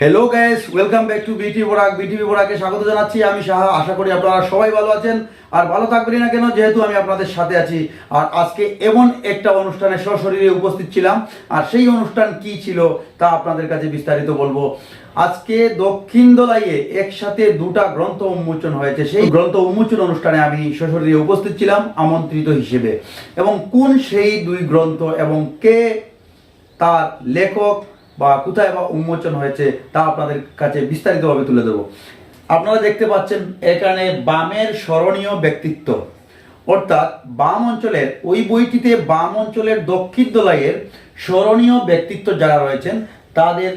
Hello guys welcome back to BT Borak BTV বোরাকে স্বাগত জানাচ্ছি আমি সাহা। আশা করি আপনারা সবাই ভালো আছেন। আর ভালো থাকবেনই না কেন, যেহেতু আমি আপনাদের সাথে আছি। আর আজকে এমন একটা অনুষ্ঠানে সশরীরে উপস্থিত ছিলাম। আর সেই অনুষ্ঠান কি ছিল তা আপনাদের কাছে বিস্তারিত বলব। আজকে দক্ষিণ দোলাইয়ে একসাথে দুটা গ্রন্থ উন্মোচন হয়েছে। সেই গ্রন্থ উন্মোচন অনুষ্ঠানে আমি সশরীরে উপস্থিত ছিলাম আমন্ত্রিত হিসেবে। এবং কোন সেই দুই গ্রন্থ এবং কে তার লেখক বা কোথায় বা উন্মোচন হয়েছে, তা আপনাদের কাছে বিস্তারিতভাবে তুলে দেবো আপনারা দেখতে পাচ্ছেন, এখানে বামের স্মরণীয় ব্যক্তিত্ব। অর্থাৎ বাম অঞ্চলের, ওই বইটিতে বাম অঞ্চলের দক্ষিণ দোলাইয়ের স্মরণীয় ব্যক্তিত্ব যারা রয়েছেন, তাদের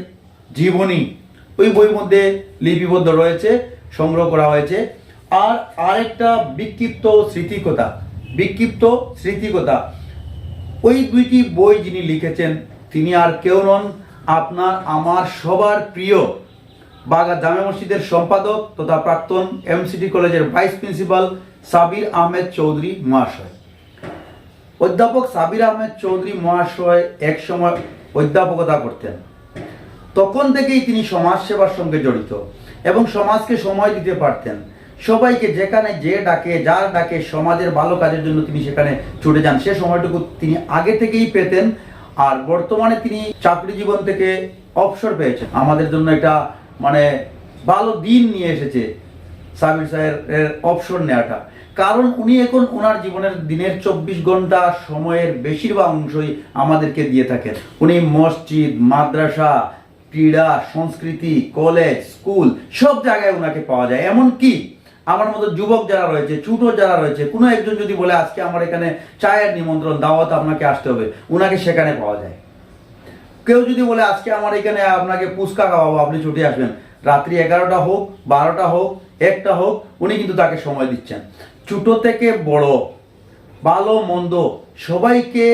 জীবনী ওই বইয়ের মধ্যে লিপিবদ্ধ রয়েছে, সংগ্রহ করা হয়েছে। আর আরেকটা বিক্ষিপ্ত স্মৃতিকথা বিক্ষিপ্ত স্মৃতিকথা। ওই দুইটি বই যিনি লিখেছেন, তিনি আর কেউ নন আপনার, আমার সবার প্রিয় বাগা জামে মসজিদের সম্পাদক তথা প্রাক্তন এমসিটি কলেজের ভাইস প্রিন্সিপাল সাবির আহমেদ চৌধুরী মহাশয়। অধ্যাপক সাবির আহমেদ চৌধুরী মহাশয় একসময় অধ্যাপকতা করতেন। তখন থেকেই তিনি সমাজ সেবার সঙ্গে জড়িত এবং সমাজকে সময় দিতে পারতেন। সবাইকে যেখানে যে ডাকে, যার ডাকে সমাজের ভালো কাজের জন্য তিনি সেখানে ছুটে যান। সে সময়টুকু তিনি আগে থেকেই পেতেন আর বর্তমানে তিনি চাকরি জীবন থেকে অবসর পেয়েছেন। আমাদের জন্য এটা মানে ভালো দিন নিয়ে এসেছে সাবির সাহেবের অবসর নেওয়াটা। কারণ উনি এখন ওনার জীবনের দিনের চব্বিশ ঘণ্টা সময়ের বেশিরভাগ অংশই আমাদেরকে দিয়ে থাকেন। উনি মসজিদ, মাদ্রাসা, ক্রীড়া, সংস্কৃতি, কলেজ, স্কুল সব জায়গায় ওনাকে পাওয়া যায়। এমন কি আমার মতো যুবক যারা রয়েছে, ছোট যারা রয়েছে, কোনো একজন যদি বলে, আজকে আমার এখানে চায়ের নিমন্ত্রণ, দাওয়াত আপনাকে আসতে হবে ওনাকে সেখানে পাওয়া যায়। কেউ যদি বলে, আজকে আমার এখানে আপনাকে পুচকা খাওয়াবো, আপনি ছুটে আসবেন। রাত্রি এগারোটা হোক, বারোটা হোক, একটা হোক, উনি কিন্তু তাকে সময় দিচ্ছেন। ছোট থেকে বড়, ভালো, মন্দ, সবাইকে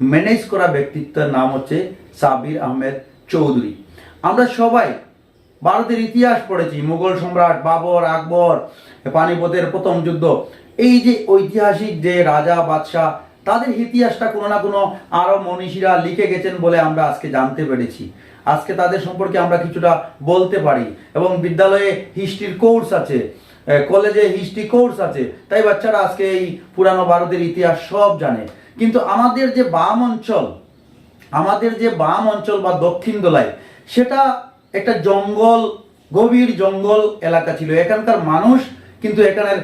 ম্যানেজ করা ব্যক্তিত্বের নাম হচ্ছে সাবির আহমেদ চৌধুরী। আমরা সবাই ভারতের ইতিহাস পড়েছি, মুঘল সম্রাট, বাবর, আকবর পানিপথের প্রথম যুদ্ধ। এই যে ঐতিহাসিক যে রাজা, বাদশাহ, তাদের ইতিহাসটা কোনো না কোনো আরও মনীষীরা লিখে গেছেন বলে আমরা আজকে জানতে পেরেছি। আজকে তাদের সম্পর্কে আমরা কিছুটা বলতে পারি। এবং বিদ্যালয়ে হিস্ট্রির কোর্স আছে কলেজে হিস্ট্রি কোর্স আছে, তাই বাচ্চারা আজকে এই পুরানো ভারতের ইতিহাস সব জানে। কিন্তু আমাদের যে বাম অঞ্চল, আমাদের যে বাম অঞ্চল বা দক্ষিণ দোলায়, সেটা একটা জঙ্গল, গভীর জঙ্গল এলাকা ছিল। এখানকার মানুষ কিন্তু এখানের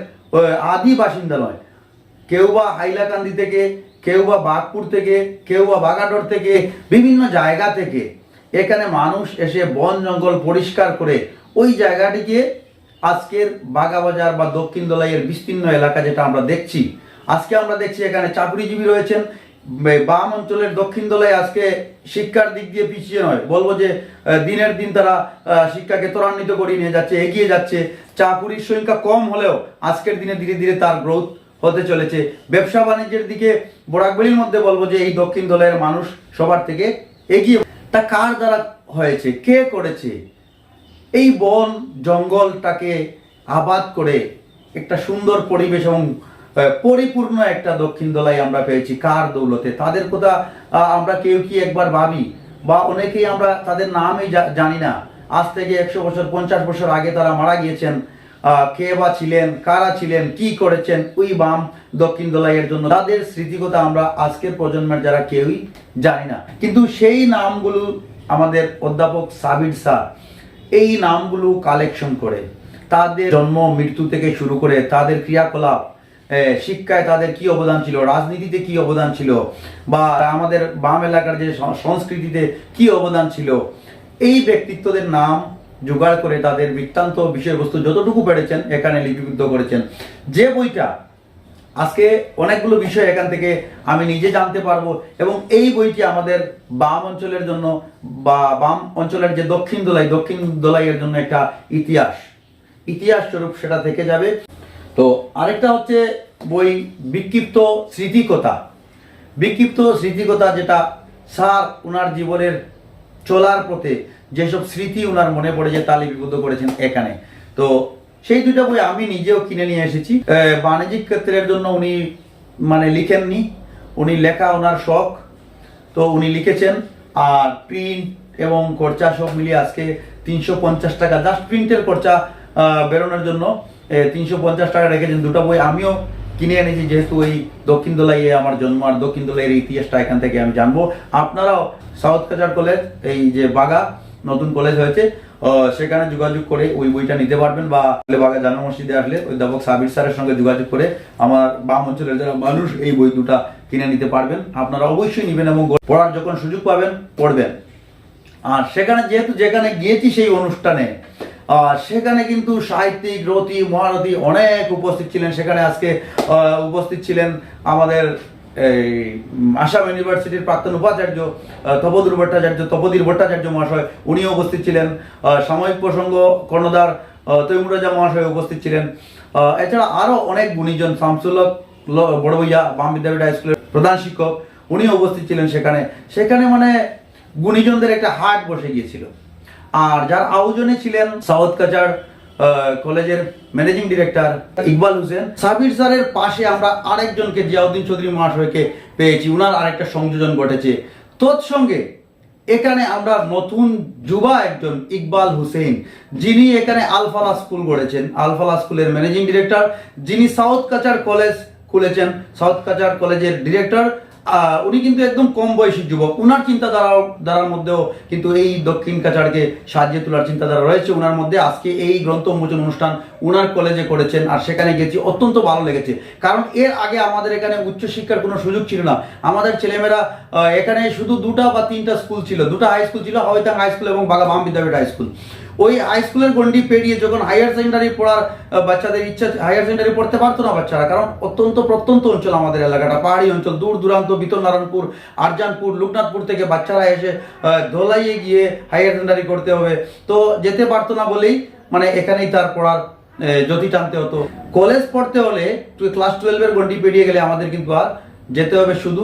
আদি বাসিন্দা নয়। কেউ বা হাইলাকান্দি থেকে, কেউ বা বাঘপুর থেকে, কেউ বা বাগাডর থেকে, বিভিন্ন জায়গা থেকে এখানে মানুষ এসে বন জঙ্গল পরিষ্কার করে ওই জায়গাটিকে আজকের বাগাবাজার বা দক্ষিণ দোলাইয়ের বিস্তীর্ণ এলাকা যেটা আমরা দেখছি। আজকে আমরা দেখছি এখানে চাকরিজীবী রয়েছেন বাম অঞ্চলের দক্ষিণ দোলাই আজকে শিক্ষার দিক দিয়ে পিছিয়ে নয়। বলব যে দিনের দিন তারা শিক্ষাকে ত্বরান্বিত করিয়ে নিয়ে যাচ্ছে, এগিয়ে যাচ্ছে। চাকুরির সংখ্যা কম হলেও আজকের দিনে ধীরে ধীরে তার গ্রোথ হতে চলেছে। ব্যবসা বাণিজ্যের দিকে বরাকবেলির মধ্যে বলব যে, এই দক্ষিণ দলের মানুষ সবার থেকে এগিয়ে তা কার দ্বারা হয়েছে? কে করেছে? এই বন জঙ্গলটাকে আবাদ করে একটা সুন্দর পরিবেশ এবং পরিপূর্ণ একটা দক্ষিণ দলাই আমরা পেয়েছি কার দৌলতে? তাদের কথা আমরা কেউ কি একবার ভাবি? বা অনেকেই আমরা তাদের নামই জানি না। আজ থেকে একশো বছর, পঞ্চাশ বছর আগে তারা মারা গিয়েছেন। কে বা ছিলেন, কারা ছিলেন, কি করেছেন, ওই বাম দক্ষিণ দলাইয়ের জন্য। তাদের স্মৃতিকথা আমরা আজকের প্রজন্মের যারা কেউই জানি না। কিন্তু সেই নামগুলো আমাদের অধ্যাপক সাবির স্যার এই নামগুলো কালেকশন করে। তাদের জন্ম, মৃত্যু থেকে শুরু করে তাদের ক্রিয়াকলাপ শিক্ষায় তাদের কি অবদান ছিল? রাজনীতিতে কি অবদান ছিল? বা আমাদের বাম এলাকার যে সংস্কৃতিতে কি অবদান ছিল? এই ব্যক্তিত্বদের নাম জোগাড় করে তাদের বৃত্তান্ত বিষয়বস্তু যতটুকু পেরেছেন, এখানে লিপিবদ্ধ করেছেন। যে বইটা আজকে অনেকগুলো বিষয় এখান থেকে আমি নিজে জানতে পারব এবং এই বইটি আমাদের বাম অঞ্চলের জন্য বা বাম অঞ্চলের যে দক্ষিণ দোলাই, দক্ষিণ দোলাইয়ের জন্য একটা ইতিহাস। ইতিহাস স্বরূপ সেটা থেকে যাবে। তো আরেকটা হচ্ছে বই বিক্ষিপ্ত স্মৃতিকথা। বিক্ষিপ্ত স্মৃতিকথা যেটা স্যার ওনার জীবনের চলার পথে যেসব স্মৃতি ওনার মনে পড়ে যে তা লিপিবদ্ধ করেছেন এখানে। তো সেই দুইটা বই আমি নিজেও কিনে নিয়ে এসেছি। বাণিজ্যিক ক্ষেত্রের জন্য উনি মানে লিখেননি। উনি লেখা ওনার শখ। তো উনি লিখেছেন, আর প্রিন্ট এবং খরচা সব মিলিয়ে আজকে তিনশো পঞ্চাশ টাকা, জাস্ট প্রিন্টের খরচা বেরোনোর জন্য। তিনশো পঞ্চাশ টাকা রেখেছেন। দুটো বই আমিও কিনে এনেছি, যেহেতু এই দক্ষিণ দোলাইয়ে আমার জন্ম আর দক্ষিণ দোলাইয়ের ইতিহাসটা এখান থেকে আমি জানব। আপনারাও সাউথ কাচার কলেজ, এই যে বাগা, নতুন কলেজ হয়েছে সেখানে যোগাযোগ করে ওই বইটা নিতে পারবেন বা বাগা জামা মসজিদে আসলে অধ্যাপক সাবির স্যারের সঙ্গে যোগাযোগ করে আমার বাম অঞ্চলের যারা মানুষ, এই বই দুটা কিনে নিতে পারবেন। আপনারা অবশ্যই নেবেন এবং পড়ার যখন সুযোগ পাবেন, পড়বেন। আর সেখানে যেহেতু যেখানে গিয়েছি সেই অনুষ্ঠানে সেখানে কিন্তু সাহিত্যিক রতি মহারথী অনেক উপস্থিত ছিলেন। সেখানে আজকে উপস্থিত ছিলেন আমাদের এই আসাম ইউনিভার্সিটির প্রাক্তন উপাচার্য তপদুর ভট্টাচার্য তপদীর ভট্টাচার্য মহাশয় উনিও উপস্থিত ছিলেন। সাময়িক প্রসঙ্গ কর্ণধার আহ, তৈমুর রাজা মহাশয় উপস্থিত ছিলেন। এছাড়া আরও অনেক গুণীজন শামসুল্লাহ ল- বড় ভইয়া বাম বিদ্যাপীঠ স্কুলের প্রধান শিক্ষক উনিও উপস্থিত ছিলেন সেখানে। সেখানে মানে গুণীজনদের একটা হাট বসে গিয়েছিল। আর যার আয়োজনে ছিলেন সাউথ কাচার কলেজের ম্যানেজিং ডিরেক্টর ইকবাল হোসেন। সাবির স্যারের পাশে আমরা আরেকজনকে, জিয়াউদ্দিন চৌধুরী মহাশয়কে পেয়েছি। উনার আরেকটা সংযোজন ঘটেছে। তৎসঙ্গে এখানে আমরা নতুন যুবা একজন ইকবাল হুসেন, যিনি এখানে আলফালা স্কুল গড়েছেন। আলফালা স্কুলের ম্যানেজিং ডিরেক্টর, যিনি সাউথ কাচার কলেজ খুলেছেন। সাউথ কাচার কলেজের ডিরেক্টর উনি কিন্তু একদম কম বয়সী যুবক। উনার চিন্তাধারা ধারার মধ্যেও কিন্তু এই দক্ষিণ কাচারকে সাজিয়ে তোলার চিন্তাধারা রয়েছে। উনার মধ্যে আজকে এই গ্রন্থ উন্মোচন অনুষ্ঠান উনার কলেজে করেছেন আর সেখানে গেছি। অত্যন্ত ভালো লেগেছে। কারণ এর আগে আমাদের এখানে উচ্চশিক্ষার কোনো সুযোগ ছিল না। আমাদের ছেলেমেয়েরা এখানে শুধু দুটা বা তিনটা স্কুল ছিল। দুটো হাই স্কুল ছিল হয়তাং হাই স্কুল এবং বাগা বাম বিদ্যাপীঠ হাই স্কুল ওই হাই স্কুলের গন্ডি পেরিয়ে যখন হায়ার সেকেন্ডারি পড়ার বাচ্চাদের ইচ্ছা হায়ার সেকেন্ডারি পড়তে পারতো না বাচ্চারা, কারণ অত্যন্ত প্রত্যন্ত অঞ্চল আমাদের এলাকাটা। পাহাড়ি অঞ্চল, দূর দূরান্ত, বিতল নারায়ণপুর, আরজানপুর, লোকনাথপুর থেকে বাচ্চারা এসে ধোলাইয়ে গিয়ে হায়ার সেকেন্ডারি করতে হবে। তো যেতে পারতো না বলেই মানে এখানেই তার পড়ার জ্যোতি টানতে হতো। কলেজ পড়তে হলে ক্লাস টুয়েলভের গন্ডি পেরিয়ে গেলে আমাদের কিন্তু আর যেতে হবে শুধু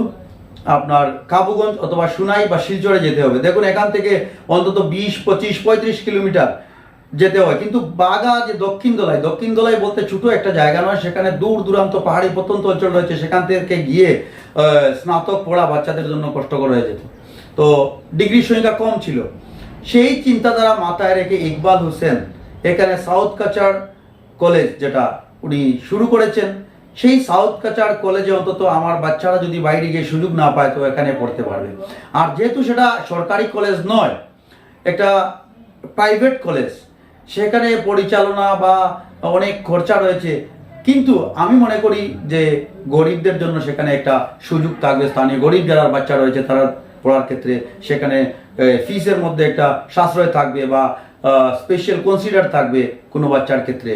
আপনার কাবুগঞ্জ অথবা সুনাই বা শিলচরে যেতে হবে। দেখুন, এখান থেকে অন্তত বিশ, পঁচিশ, পঁয়ত্রিশ কিলোমিটার যেতে হয়। কিন্তু বাগা যে দক্ষিণ দোলাই দক্ষিণ দোলাই বলতে ছোট একটা জায়গা নয়, সেখানে দূর দূরান্ত পাহাড়ি প্রত্যন্ত অঞ্চল রয়েছে। সেখান থেকে গিয়ে স্নাতক পড়া বাচ্চাদের জন্য কষ্টকর হয়ে যেত। তো ডিগ্রির সংখ্যা কম ছিল। সেই চিন্তাধারা মাথায় রেখে ইকবাল হোসেন এখানে সাউথ কাচার কলেজ যেটা উনি শুরু করেছেন সেই সাউথ কাচার কলেজে অন্তত আমার বাচ্চারা যদি বাইরে গিয়ে সুযোগ না পায়, তো এখানে পড়তে পারবে। আর যেহেতু সেটা সরকারি কলেজ নয়, একটা প্রাইভেট কলেজ, সেখানে পরিচালনা বা অনেক খরচা রয়েছে। কিন্তু আমি মনে করি যে গরিবদের জন্য সেখানে একটা সুযোগ থাকবে। স্থানীয় গরিব যারা বাচ্চা রয়েছে, তারা পড়ার ক্ষেত্রে সেখানে ফিসের মধ্যে একটা সাশ্রয় থাকবে বা স্পেশাল কনসিডার থাকবে কোনো বাচ্চার ক্ষেত্রে।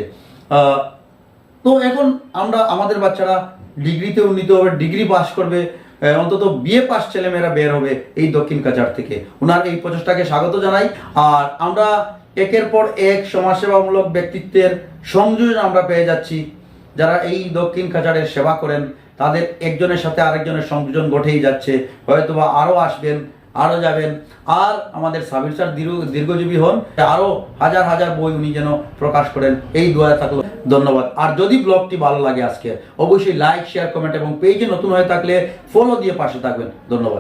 তো এখন আমরা আমাদের বাচ্চারা ডিগ্রিতে উন্নীত হবে, ডিগ্রি পাস করবে অন্তত বিএ পাস ছেলেমেয়েরা বের হবে এই দক্ষিণ কাচার থেকে। ওনার এই প্রচেষ্টাকে স্বাগত জানাই। আর আমরা একের পর এক সমাজসেবামূলক ব্যক্তিত্বের সংযোজন আমরা পেয়ে যাচ্ছি। যারা এই দক্ষিণ কাচারের সেবা করেন, তাদের একজনের সাথে আরেকজনের সংযোজন ঘটেই যাচ্ছে। হয়তোবা আরও আসবেন। আরও যাবেন। আর আমাদের সাবির স্যার দীর্ঘ, দীর্ঘজীবী হন আরও হাজার হাজার বই উনি যেন প্রকাশ করেন, এই দোয়া থাকল। ধন্যবাদ। আর যদি ব্লগটি ভালো লাগে আজকে, অবশ্যই লাইক শেয়ার কমেন্ট এবং পেজে নতুন হয়ে থাকলে ফলো দিয়ে পাশে থাকবেন। ধন্যবাদ।